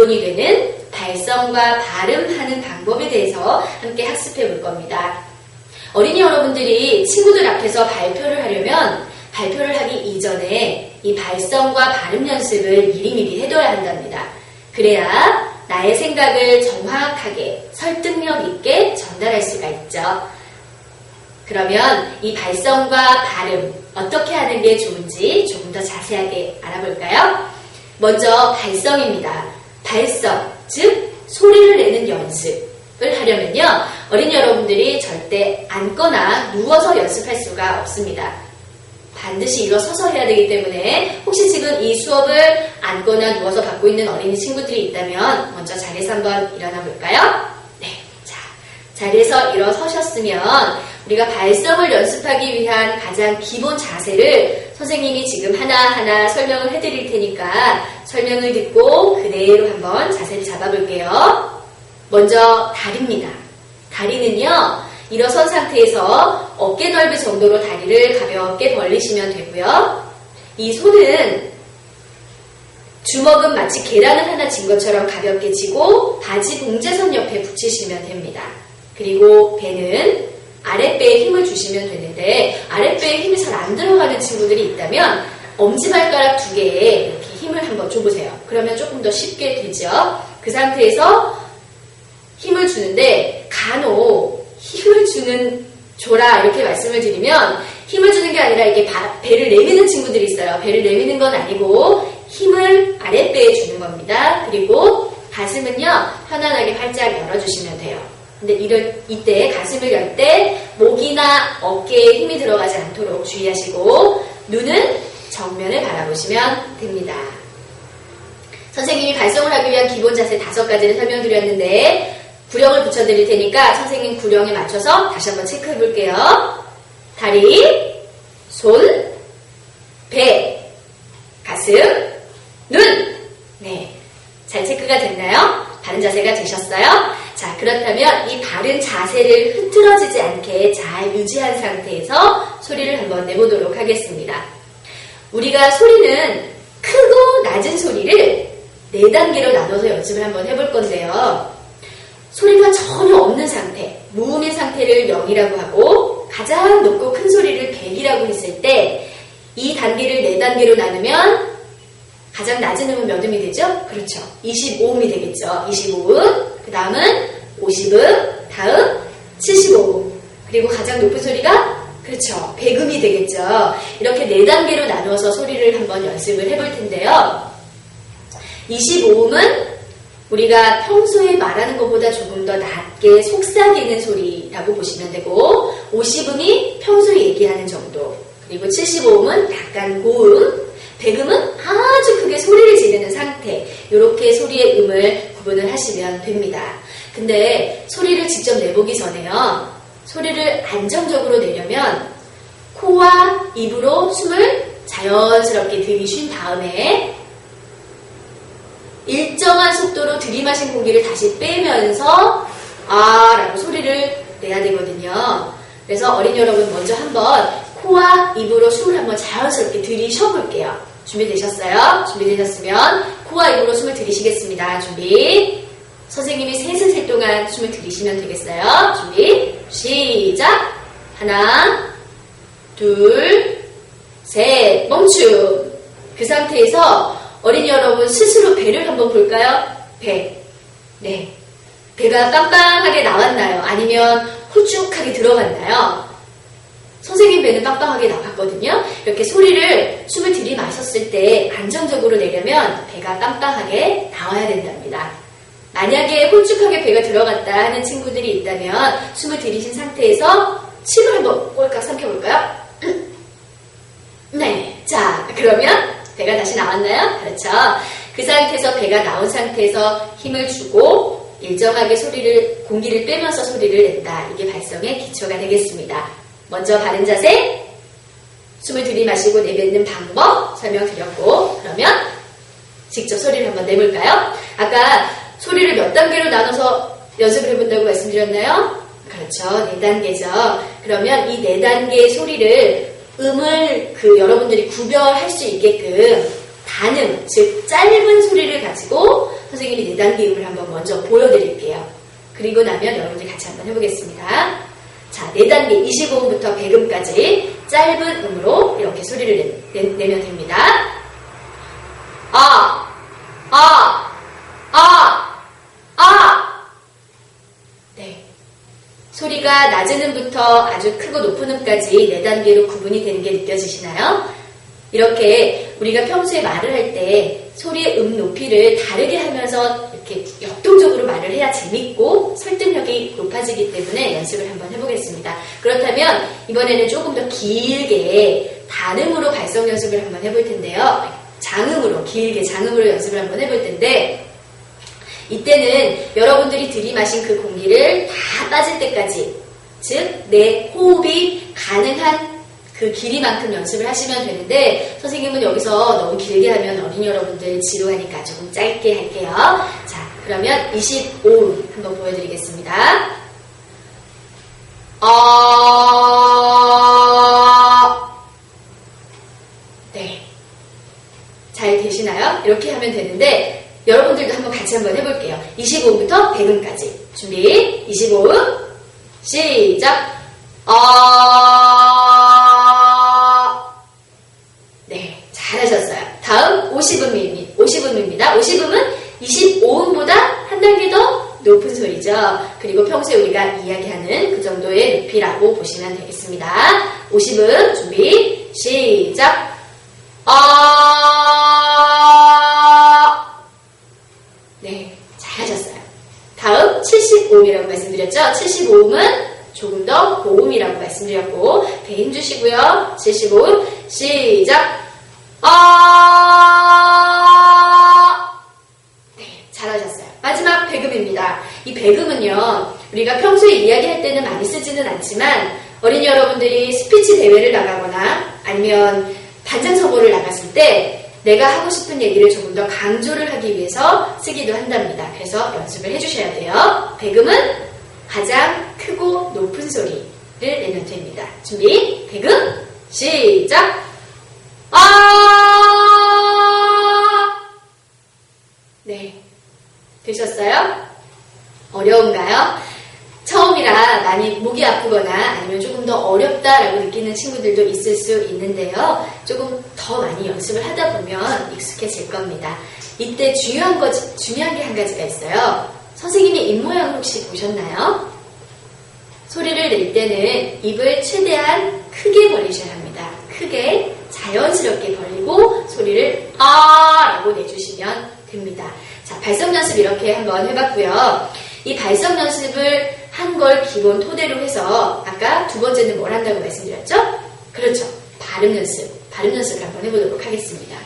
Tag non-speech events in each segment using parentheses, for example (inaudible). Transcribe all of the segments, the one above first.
기본이 되는 발성과 발음하는 방법에 대해서 함께 학습해 볼 겁니다. 어린이 여러분들이 친구들 앞에서 발표를 하려면 발표를 하기 이전에 이 발성과 발음 연습을 미리미리 해둬야 한답니다. 그래야 나의 생각을 정확하게 설득력 있게 전달할 수가 있죠. 그러면 이 발성과 발음 어떻게 하는 게 좋은지 조금 더 자세하게 알아볼까요? 먼저 발성입니다. 발성, 즉 소리를 내는 연습을 하려면요. 어린이 여러분들이 절대 앉거나 누워서 연습할 수가 없습니다. 반드시 일어서서 해야 되기 때문에 혹시 지금 이 수업을 앉거나 누워서 받고 있는 어린이 친구들이 있다면 먼저 자리에서 한번 일어나 볼까요? 네. 자, 자리에서 일어서셨으면 우리가 발성을 연습하기 위한 가장 기본 자세를 선생님이 지금 하나하나 설명을 해드릴 테니까 설명을 듣고 그대로 한번 자세를 잡아볼게요. 먼저 다리입니다. 다리는요, 일어선 상태에서 어깨 넓이 정도로 다리를 가볍게 벌리시면 되고요. 이 손은 주먹은 마치 계란을 하나 진 것처럼 가볍게 쥐고 바지 봉제선 옆에 붙이시면 됩니다. 그리고 배는 아랫배에 힘을 주시면 되는데 아랫배에 힘이 잘 안 들어가는 친구들이 있다면 엄지발가락 두 개에 이렇게 힘을 한번 줘보세요. 그러면 조금 더 쉽게 되죠. 그 상태에서 힘을 주는데 간혹 힘을 주는 줘라 이렇게 말씀을 드리면 힘을 주는 게 아니라 이게 바, 배를 내미는 친구들이 있어요. 배를 내미는 건 아니고 힘을 아랫배에 주는 겁니다. 그리고 가슴은요 편안하게 활짝 열어주시면 돼요. 근데 이럴 이때 가슴을 열 때 목이나 어깨에 힘이 들어가지 않도록 주의하시고 눈은 정면을 바라보시면 됩니다. 선생님이 발성을 하기 위한 기본 자세 다섯 가지를 설명드렸는데 구령을 붙여드릴 테니까 선생님 구령에 맞춰서 다시 한번 체크해 볼게요. 다리, 손, 배, 가슴, 눈. 네. 잘 체크가 됐나요? 바른 자세가 되셨어요? 자, 그렇다면 이 바른 자세를 흐트러지지 않게 잘 유지한 상태에서 소리를 한번 내보도록 하겠습니다. 우리가 소리는 크고 낮은 소리를 네 단계로 나눠서 연습을 한번 해볼 건데요. 소리가 전혀 없는 상태, 무음의 상태를 0이라고 하고 가장 높고 큰 소리를 100이라고 했을 때 이 단계를 네 단계로 나누면 가장 낮은 음은 몇 음이 되죠? 그렇죠. 25음이 되겠죠. 25음, 그 다음은 50음, 다음 75음, 그리고 가장 높은 소리가 그렇죠. 100음이 되겠죠. 이렇게 네 단계로 나누어서 소리를 한번 연습을 해볼 텐데요. 25음은 우리가 평소에 말하는 것보다 조금 더 낮게 속삭이는 소리라고 보시면 되고 50음이 평소에 얘기하는 정도 그리고 75음은 약간 고음 100음은 아주 크게 소리를 지르는 상태 이렇게 소리의 음을 구분을 하시면 됩니다. 근데 소리를 직접 내보기 전에요. 소리를 안정적으로 내려면 코와 입으로 숨을 자연스럽게 들이쉰 다음에 일정한 속도로 들이마신 공기를 다시 빼면서 아 라고 소리를 내야 되거든요. 그래서 어린이 여러분 먼저 한번 코와 입으로 숨을 한번 자연스럽게 들이쉬어 볼게요. 준비되셨어요? 준비되셨으면 코와 입으로 숨을 들이쉬겠습니다. 준비. 선생님이 셋을 셀 동안 숨을 들이쉬면 되겠어요. 준비. 시작. 하나, 둘, 셋. 멈춤. 그 상태에서 어린이 여러분 스스로 배를 한번 볼까요? 배. 네. 배가 빵빵하게 나왔나요? 아니면 홀쭉하게 들어갔나요? 선생님 배는 빵빵하게 나왔거든요. 이렇게 소리를 숨을 들이마셨을 때 안정적으로 내려면 배가 빵빵하게 나와야 된답니다. 만약에 홀쭉하게 배가 들어갔다 하는 친구들이 있다면 숨을 들이신 상태에서 침을 한번 꼴깍 삼켜볼까요? (clears throat) 네. 자, 그러면 배가 다시 나왔나요? 그렇죠. 그 상태에서 배가 나온 상태에서 힘을 주고 일정하게 소리를, 공기를 빼면서 소리를 낸다. 이게 발성의 기초가 되겠습니다. 먼저 바른 자세, 숨을 들이마시고 내뱉는 방법 설명드렸고, 그러면 직접 소리를 한번 내볼까요? 아까 소리를 몇 단계로 나눠서 연습을 해본다고 말씀드렸나요? 그렇죠. 네 단계죠. 그러면 이 네 단계의 소리를 음을 그 여러분들이 구별할 수 있게끔 단음, 즉 짧은 소리를 가지고 선생님이 4단계 음을 한번 먼저 보여드릴게요. 그리고 나면 여러분들이 같이 한번 해보겠습니다. 자, 4단계 25음부터 100음까지 짧은 음으로 이렇게 소리를 내, 내, 면 됩니다. 아, 아, 아, 아. 네. 소리가 낮은 음부터 아주 크고 높은 음까지 4단계로 구분이 되는 게 느껴지시나요? 이렇게 우리가 평소에 말을 할 때 소리의 음 높이를 다르게 하면서 이렇게 역동적으로 말을 해야 재밌고 설득력이 높아지기 때문에 연습을 한번 해보겠습니다. 그렇다면 이번에는 조금 더 길게 단음으로 발성 연습을 한번 해볼 텐데요. 장음으로 길게 장음으로 연습을 한번 해볼 텐데 이때는 여러분들이 들이마신 그 공기를 다 빠질 때까지 즉 내 호흡이 가능한 그 길이만큼 연습을 하시면 되는데 선생님은 여기서 너무 길게 하면 어린이 여러분들 지루하니까 조금 짧게 할게요. 자, 그러면 25음 한번 보여드리겠습니다. 어... 네. 잘 되시나요? 이렇게 하면 되는데 여러분들도 한번 같이 한번 해볼게요. 25음부터 100음까지. 준비. 25음. 시작. 어... 네. 잘하셨어요. 다음 50음입니다. 50음입니다. 50음은 25음보다 한 단계 더 높은 소리죠. 그리고 평소에 우리가 이야기하는 그 정도의 높이라고 보시면 되겠습니다. 50음 준비. 시작. 아... 네, 잘하셨어요. 다음 75음이라고 말씀드렸죠? 75음은 조금 더 고음이라고 말씀드렸고 배 힘주시고요. 75음 시작. 아... 네, 잘하셨어요. 마지막 배금입니다. 이 배금은요, 우리가 평소에 이야기할 때는 많이 쓰지는 않지만 어린이 여러분들이 스피치 대회를 나가거나 아니면 반장 선거를 나갔을 때 내가 하고 싶은 얘기를 조금 더 강조를 하기 위해서 쓰기도 한답니다. 그래서 연습을 해주셔야 돼요. 배금은 가장 크고 높은 소리를 내면 됩니다. 준비, 배금, 시작! 아! 되셨어요? 어려운가요? 처음이라 많이 목이 아프거나 아니면 조금 더 어렵다라고 느끼는 친구들도 있을 수 있는데요. 조금 더 많이 연습을 하다 보면 익숙해질 겁니다. 이때 중요한 거, 중요한 게 한 가지가 있어요. 선생님의 입모양 혹시 보셨나요? 소리를 낼 때는 입을 최대한 크게 벌리셔야 합니다. 크게 자연스럽게 벌리고 소리를 아 라고 내주시면 됩니다. 자, 발성 연습 이렇게 한번 해봤고요. 이 발성 연습을 한 걸 기본 토대로 해서 아까 두 번째는 뭘 한다고 말씀드렸죠? 그렇죠. 발음 연습. 발음 연습을 한번 해보도록 하겠습니다.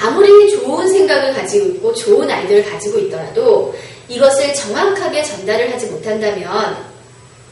아무리 좋은 생각을 가지고 있고 좋은 아이디어를 가지고 있더라도 이것을 정확하게 전달을 하지 못한다면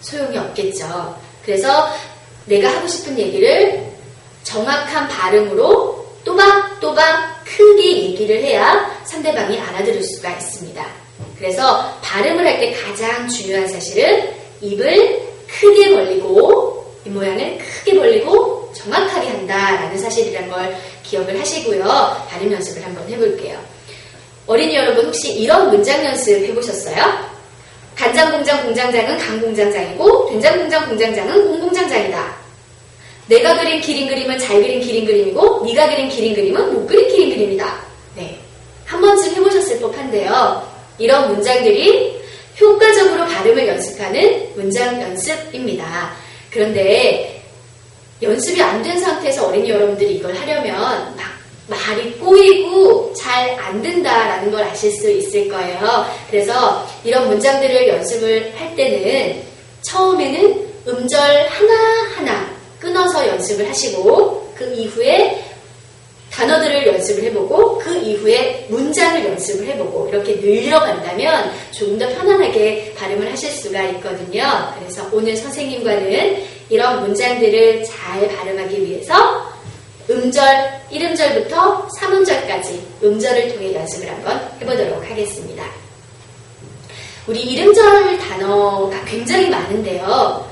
소용이 없겠죠. 그래서 내가 하고 싶은 얘기를 정확한 발음으로 또박또박 크게 얘기를 해야 상대방이 알아들을 수가 있습니다. 그래서 발음을 할 때 가장 중요한 사실은 입을 크게 벌리고 입 모양을 크게 벌리고 정확하게 한다라는 사실이란 걸 기억을 하시고요. 발음 연습을 한번 해볼게요. 어린이 여러분 혹시 이런 문장 연습 해보셨어요? 간장 공장 공장장은 강 공장장이고 된장 공장 공장장은 공 공장장이다. 내가 그린 기린 그림은 잘 그린 기린 그림이고 네가 그린 기린 그림은 못 그린 기린 그림이다. 네, 한 번쯤 해보셨을 법한데요. 이런 문장들이 효과적으로 발음을 연습하는 문장 연습입니다. 그런데 연습이 안 된 상태에서 어린이 여러분들이 이걸 하려면 막 말이 꼬이고 잘 안 된다라는 걸 아실 수 있을 거예요. 그래서 이런 문장들을 연습을 할 때는 처음에는 음절 하나하나 끊어서 연습을 하시고 그 이후에 단어들을 연습을 해보고 그 이후에 문장을 연습을 해보고 이렇게 늘려간다면 조금 더 편안하게 발음을 하실 수가 있거든요. 그래서 오늘 선생님과는 이런 문장들을 잘 발음하기 위해서 음절 1음절부터 3음절까지 음절을 통해 연습을 한번 해보도록 하겠습니다. 우리 1음절 단어가 굉장히 많은데요.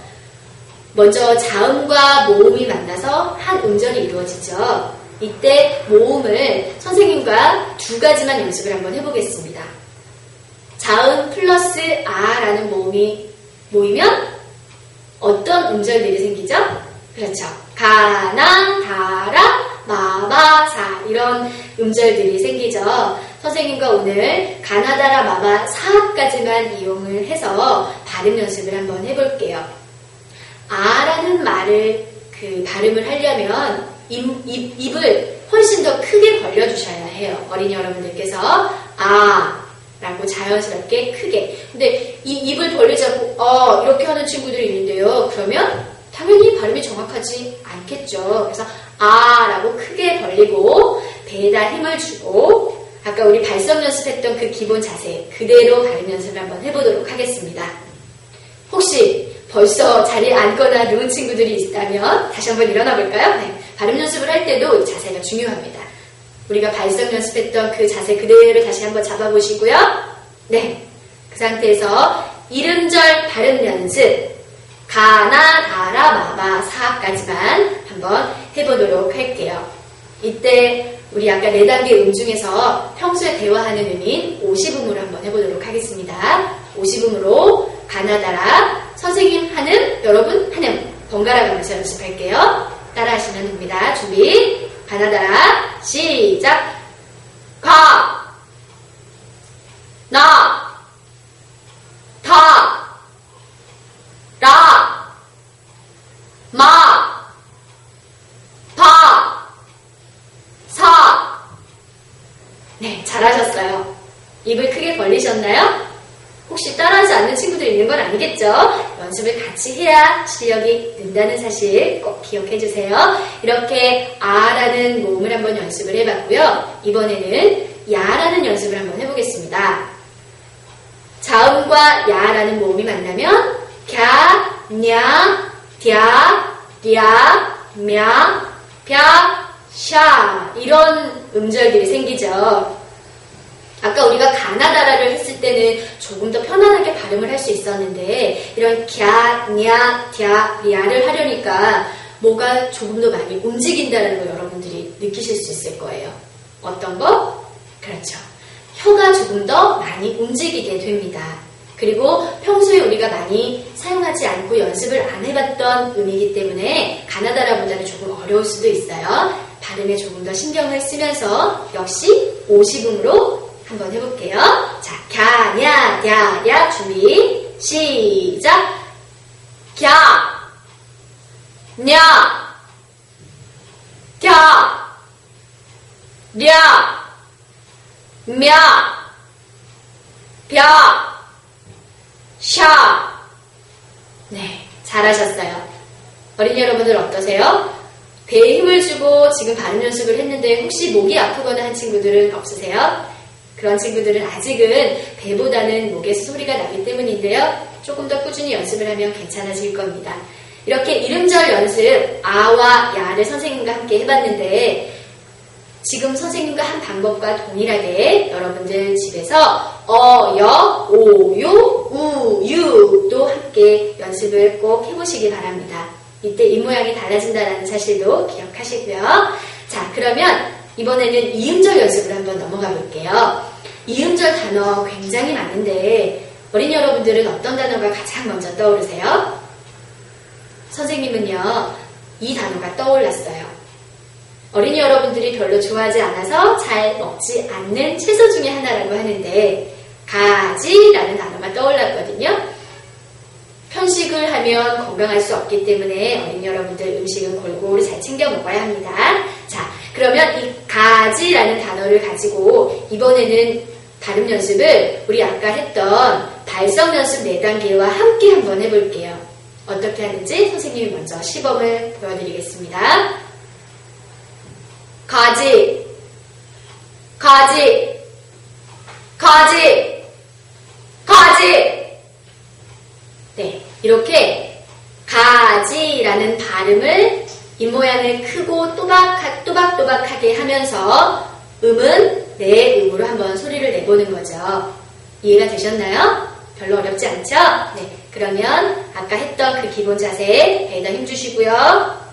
먼저 자음과 모음이 만나서 한 음절이 이루어지죠. 이때 모음을 선생님과 두 가지만 연습을 한번 해보겠습니다. 자음 플러스 아라는 모음이 모이면 어떤 음절들이 생기죠? 그렇죠. 가나, 다라, 마바, 사 이런 음절들이 생기죠. 선생님과 오늘 가나다라, 마바, 사까지만 이용을 해서 발음 연습을 한번 해볼게요. 아라는 말을 그 발음을 하려면 입, 입, 입을 훨씬 더 크게 벌려주셔야 해요. 어린이 여러분들께서 아 라고 자연스럽게 크게. 근데 이 입을 벌리지 않고 어 이렇게 하는 친구들이 있는데요. 그러면 당연히 발음이 정확하지 않겠죠. 그래서 아 라고 크게 벌리고 배에다 힘을 주고 아까 우리 발성 연습했던 그 기본 자세 그대로 발음 연습을 한번 해보도록 하겠습니다. 혹시 벌써 자리에 앉거나 누운 친구들이 있다면 다시 한번 일어나 볼까요? 네. 발음 연습을 할 때도 이 자세가 중요합니다. 우리가 발성 연습했던 그 자세 그대로 다시 한번 잡아보시고요. 네. 그 상태에서 이름절 발음 연습 가나, 다라, 마바, 사까지만 한번 해보도록 할게요. 이때 우리 아까 네 단계 음 중에서 평소에 대화하는 음인 50음으로 한번 해보도록 하겠습니다. 50음으로 가나다라 선생님 한음, 여러분 한음 번갈아 가면서 연습할게요. 따라 하시면 됩니다. 준비 가나다라 시작 가 나, 다, 라, 마, 파, 사. 네, 잘하셨어요. 입을 크게 벌리셨나요? 혹시 따라하지 않는 친구들 있는 건 아니겠죠? 연습을 같이 해야 실력이 는다는 사실 꼭 기억해 주세요. 이렇게 아라는 모음을 한번 연습을 해봤고요. 이번에는 야라는 연습을 한번 해보겠습니다. 자음과 야라는 모음이 만나면 갸, 냐, 嗲, 랴, 며, 벼, 샤 이런 음절들이 생기죠. 아까 우리가 가나다라를 했을 때는 조금 더 편안하게 발음을 할 수 있었는데 이런 갸, 냐, 嗲, 랴를 하려니까 뭐가 조금 더 많이 움직인다는 걸 여러분들이 느끼실 수 있을 거예요. 어떤 거? 그렇죠. 혀가 조금 더 많이 움직이게 됩니다. 그리고 평소에 우리가 많이 사용하지 않고 연습을 안 해봤던 음이기 때문에 가나다라보다는 조금 어려울 수도 있어요. 발음에 조금 더 신경을 쓰면서 역시 50음으로 한번 해볼게요. 자, 갸, 냐, 야, 야, 준비, 시작. 갸, 냐, 갸, 랴, 며, 벼, 샤. 네, 잘하셨어요. 어린이 여러분들 어떠세요? 배에 힘을 주고 지금 발음 연습을 했는데 혹시 목이 아프거나 한 친구들은 없으세요? 그런 친구들은 아직은 배보다는 목에서 소리가 나기 때문인데요. 조금 더 꾸준히 연습을 하면 괜찮아질 겁니다. 이렇게 이름절 연습, 아와 야를 선생님과 함께 해봤는데, 지금 선생님과 한 방법과 동일하게 여러분들 집에서 어, 여, 오, 요, 우, 유도 함께 연습을 꼭 해보시기 바랍니다. 이때 입 모양이 달라진다는 사실도 기억하시고요. 자, 그러면 이번에는 이음절 연습을 한번 넘어가 볼게요. 이음절 단어 굉장히 많은데 어린이 여러분들은 어떤 단어가 가장 먼저 떠오르세요? 선생님은요, 이 단어가 떠올랐어요. 어린이 여러분들이 별로 좋아하지 않아서 잘 먹지 않는 채소 중에 하나라고 하는데 가지라는 단어가 떠올랐거든요. 편식을 하면 건강할 수 없기 때문에 어린이 여러분들 음식은 골고루 잘 챙겨 먹어야 합니다. 자, 그러면 이 가지라는 단어를 가지고 이번에는 발음 연습을 우리 아까 했던 발성 연습 4단계와 함께 한번 해볼게요. 어떻게 하는지 선생님이 먼저 시범을 보여드리겠습니다. 가지, 가지, 가지, 가지. 네, 이렇게 가지라는 발음을 입모양을 크고 또박, 또박또박하게 하면서 음은 내 음으로 한번 소리를 내보는 거죠. 이해가 되셨나요? 별로 어렵지 않죠? 네. 그러면 아까 했던 그 기본 자세 배에다 힘주시고요.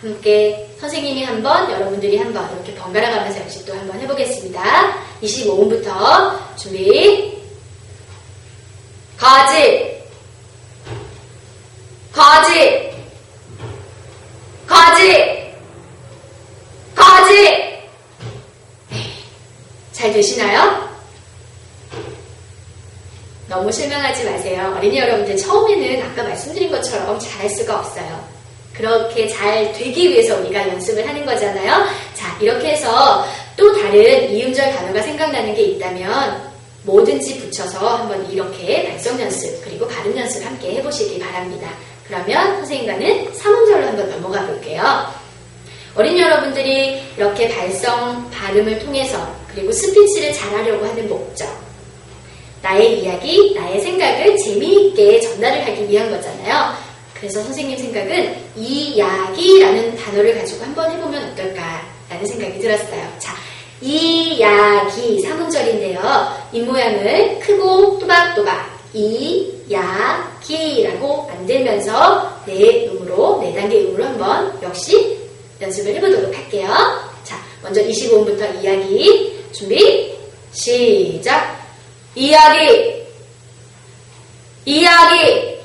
함께 선생님이 한번 여러분들이 한번 이렇게 번갈아 가면서 역시 또 한번 해보겠습니다. 25분부터 준비 가지 가지 가지 네, 잘 되시나요? 너무 실망하지 마세요. 어린이 여러분들 처음에는 아까 말씀드린 것처럼 잘할 수가 없어요. 그렇게 잘 되기 위해서 우리가 연습을 하는 거잖아요. 자, 이렇게 해서 또 다른 이음절 단어가 생각나는 게 있다면 뭐든지 붙여서 한번 이렇게 발성 연습 그리고 발음 연습 함께 해보시기 바랍니다. 그러면 선생님과는 3음절로 한번 넘어가 볼게요. 어린이 여러분들이 이렇게 발성, 발음을 통해서 그리고 스피치를 잘하려고 하는 목적 나의 이야기, 나의 생각을 재미있게 전달을 하기 위한 거잖아요. 그래서 선생님 생각은 이야기라는 단어를 가지고 한번 해보면 어떨까라는 생각이 들었어요. 자, 이야기 삼음절인데요. 입모양을 크고 또박또박 이야기라고 만들면서 네 음으로 네 단계 음으로 한번 역시 연습을 해보도록 할게요. 자, 먼저 25분부터 이야기 준비 시작. 이야기 이야기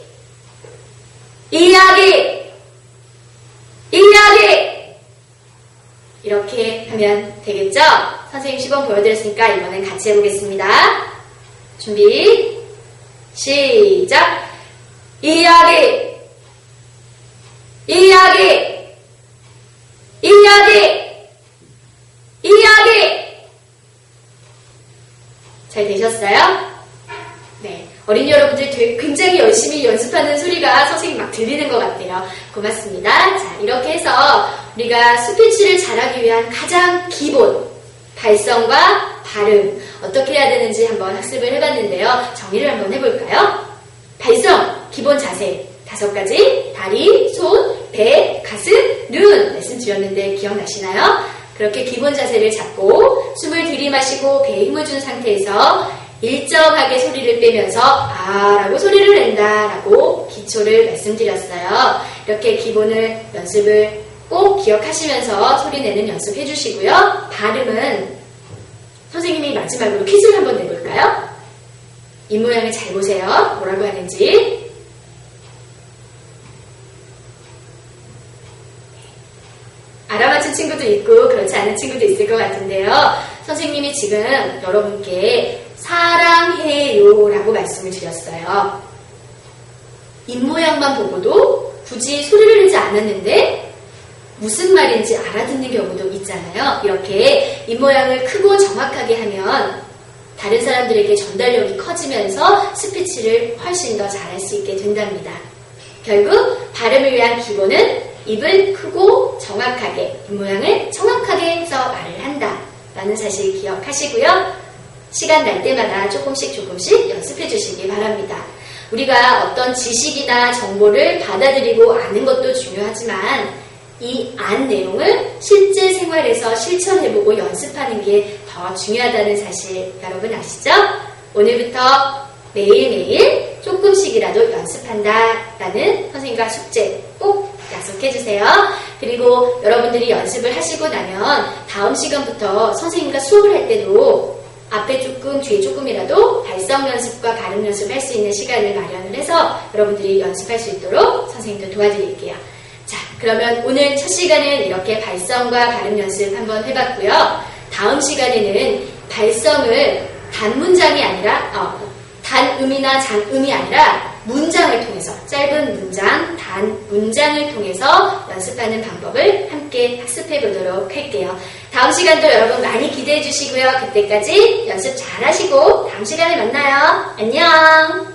이야기 이야기 이렇게 하면 되겠죠? 선생님 시범 보여드렸으니까 이번엔 같이 해보겠습니다. 준비 시작 이야기 이야기 이야기 이야기 잘 되셨어요? 네. 어린 이 여러분들 되게 굉장히 열심히 연습하는 소리가 선생님 막 들리는 것 같아요. 고맙습니다. 자, 이렇게 해서 우리가 스피치를 잘하기 위한 가장 기본, 발성과 발음, 어떻게 해야 되는지 한번 학습을 해봤는데요. 정리를 한번 해볼까요? 발성, 기본 자세, 다섯 가지, 다리, 손, 배, 가슴, 눈 말씀 드렸는데 기억나시나요? 그렇게 기본 자세를 잡고 숨을 들이마시고 배에 힘을 준 상태에서 일정하게 소리를 빼면서 아 라고 소리를 낸다 라고 기초를 말씀드렸어요. 이렇게 기본을 연습을 꼭 기억하시면서 소리 내는 연습 해주시고요. 발음은 선생님이 마지막으로 퀴즈를 한번 내볼까요? 이 모양을 잘 보세요. 뭐라고 하는지. 알아맞힌 친구도 있고 그렇지 않은 친구도 있을 것 같은데요. 선생님이 지금 여러분께 사랑해요 라고 말씀을 드렸어요. 입모양만 보고도 굳이 소리를 내지 않았는데 무슨 말인지 알아듣는 경우도 있잖아요. 이렇게 입모양을 크고 정확하게 하면 다른 사람들에게 전달력이 커지면서 스피치를 훨씬 더 잘할 수 있게 된답니다. 결국 발음을 위한 기본은 입을 크고 정확하게, 입모양을 정확하게 해서 말을 한다. 라는 사실 기억하시고요. 시간 날 때마다 조금씩 조금씩 연습해 주시기 바랍니다. 우리가 어떤 지식이나 정보를 받아들이고 아는 것도 중요하지만 이 안 내용을 실제 생활에서 실천해보고 연습하는 게 더 중요하다는 사실 여러분 아시죠? 오늘부터 매일매일 조금씩이라도 연습한다라는 선생님과 숙제 꼭 약속해주세요. 그리고 여러분들이 연습을 하시고 나면 다음 시간부터 선생님과 수업을 할 때도 앞에 조금, 뒤에 조금이라도 발성 연습과 발음 연습 할 수 있는 시간을 마련을 해서 여러분들이 연습할 수 있도록 선생님도 도와드릴게요. 자, 그러면 오늘 첫 시간은 이렇게 발성과 발음 연습 한번 해봤고요. 다음 시간에는 발성을 단문장이 아니라, 어, 단음이나 장음이 아니라 문장을 통해서, 짧은 문장, 단 문장을 통해서 연습하는 방법을 함께 학습해 보도록 할게요. 다음 시간도 여러분 많이 기대해 주시고요. 그때까지 연습 잘 하시고 다음 시간에 만나요. 안녕!